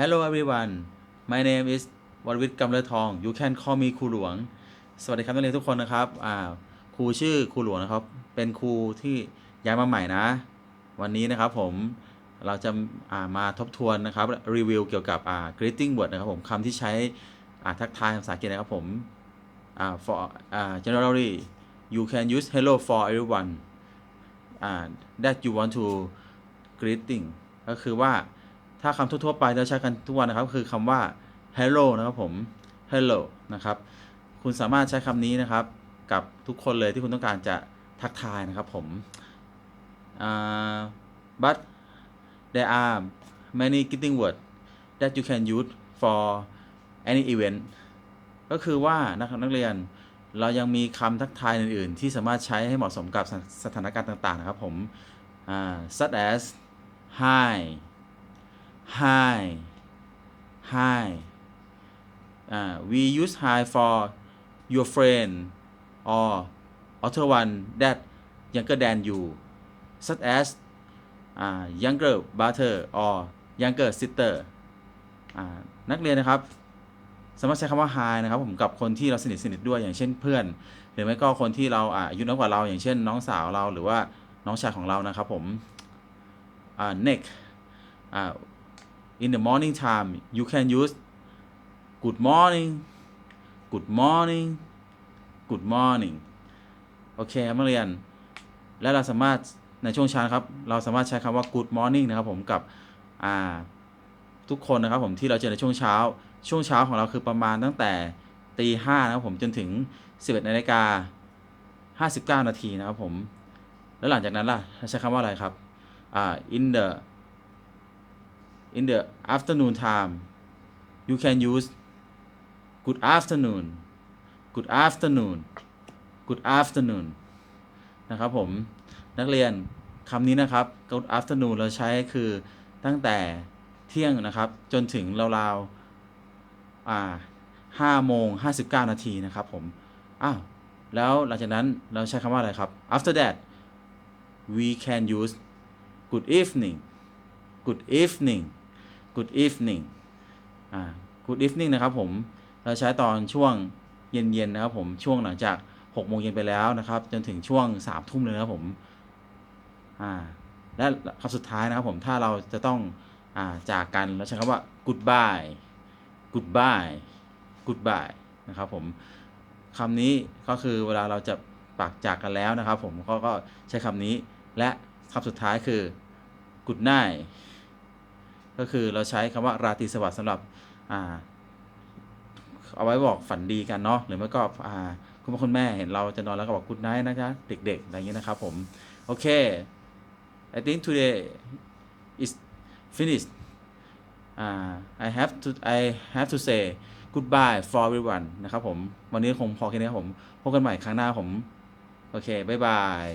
Hello everyone my name is วรวิทย์กำเริดทอง you can call me ครูหลวง สวัสดีครับนักเรียนทุกคนนะครับอ่าครูชื่อครูหลวงนะครับ เป็นครูที่ย้ายมาใหม่นะ วันนี้นะครับผมเราจะอ่ามาทบทวนนะครับรีวิวเกี่ยวกับอ่า greeting word นะครับผมคำที่ใช้อ่าทักทายภาษาอังกฤษนะครับผมอ่า for อ่า generally you can use hello for everyone อ่า that you want to greeting ก็คือว่า ถ้าคำทั่วๆไปเราใช้กันทุกวันนะครับ คือคำว่า hello นะครับผม hello นะครับ คุณสามารถใช้คำนี้นะครับ กับทุกคนเลยที่คุณต้องการจะทักทายนะครับผมอ่า but there are many greeting words that you can use for any event ก็คือว่านะครับนักเรียนเรายังมีคำทักทายอื่น ๆ ที่สามารถใช้ให้เหมาะสมกับสถานการณ์ต่าง ๆ นะครับผมอ่า such as hi hi hi อ่า we use hi for your friend or other one that younger than you such as อ่า younger brother or younger sister อ่านักเรียนนะครับสามารถใช้คำว่า hi นะครับผมกับคนที่เราสนิทสนิทด้วยอย่างเช่นเพื่อน หรือไม่ก็คนที่เราอายุน้อยกว่าเราอย่างเช่น น้องสาวเราหรือว่าน้องชายของเรานะครับผมอ่า next อ่า in the morning time you can use good morning good morning good morning โอเคครับนักเรียน และเราสามารถในช่วงเช้าครับ เราสามารถใช้คำว่า good morning นะครับผมกับทุกคนนะครับผมที่เราเจอในช่วงเช้า ช่วงเช้าของเราคือประมาณตั้งแต่ตีห้านะครับผมจนถึง 11นาฬิกา59 นาทีนะครับผม แล้วหลังจากนั้นล่ะใช้คำว่าอะไรครับอ่า in the in the afternoon time you can use good afternoon good afternoon good afternoon นะครับผมนักเรียนคำนี้นะครับ good afternoon เราใช้คือตั้งแต่เที่ยงนะครับจนถึงราวๆอ่าห้าโมงห้าสิบเก้านาทีนะครับผมอ้าวแล้วหลังจากนั้นเราใช้คำว่าอะไรครับ after that we can use good evening good evening good evening อ่า good evening นะครับผม เราใช้ตอนช่วงเย็นๆนะครับผมช่วงหลังจาก6โมงเย็นไปแล้วนะครับ จนถึงช่วง3ทุ่มเลยนะครับผมอ่าและคำสุดท้ายนะครับผมถ้าเราจะต้องอ่าจากกันเราใช้คำว่า goodbye goodbye goodbye นะครับผมคำนี้ก็คือเวลาเราจะปากจากกันแล้วนะครับผมก็ก็ใช้คำนี้และคำสุดท้ายคือ good night ก็คือเราใช้คำว่าราตรีสวัสดิ์สำหรับอ่าเอาไว้บอกฝันดีกันเนาะหรือไม่ก็อ่าคุณพ่อคุณแม่เห็นเราจะนอนแล้วก็บอก good night นะจ๊ะเด็ก ๆ อะไรอย่างนี้นะครับผม โอเค I think today is finished uh, I have to I have to say goodbye for everyone นะครับผม วันนี้คงพอแค่นี้ครับผม พบกันใหม่ครั้งหน้าผม โอเค บ๊ายบาย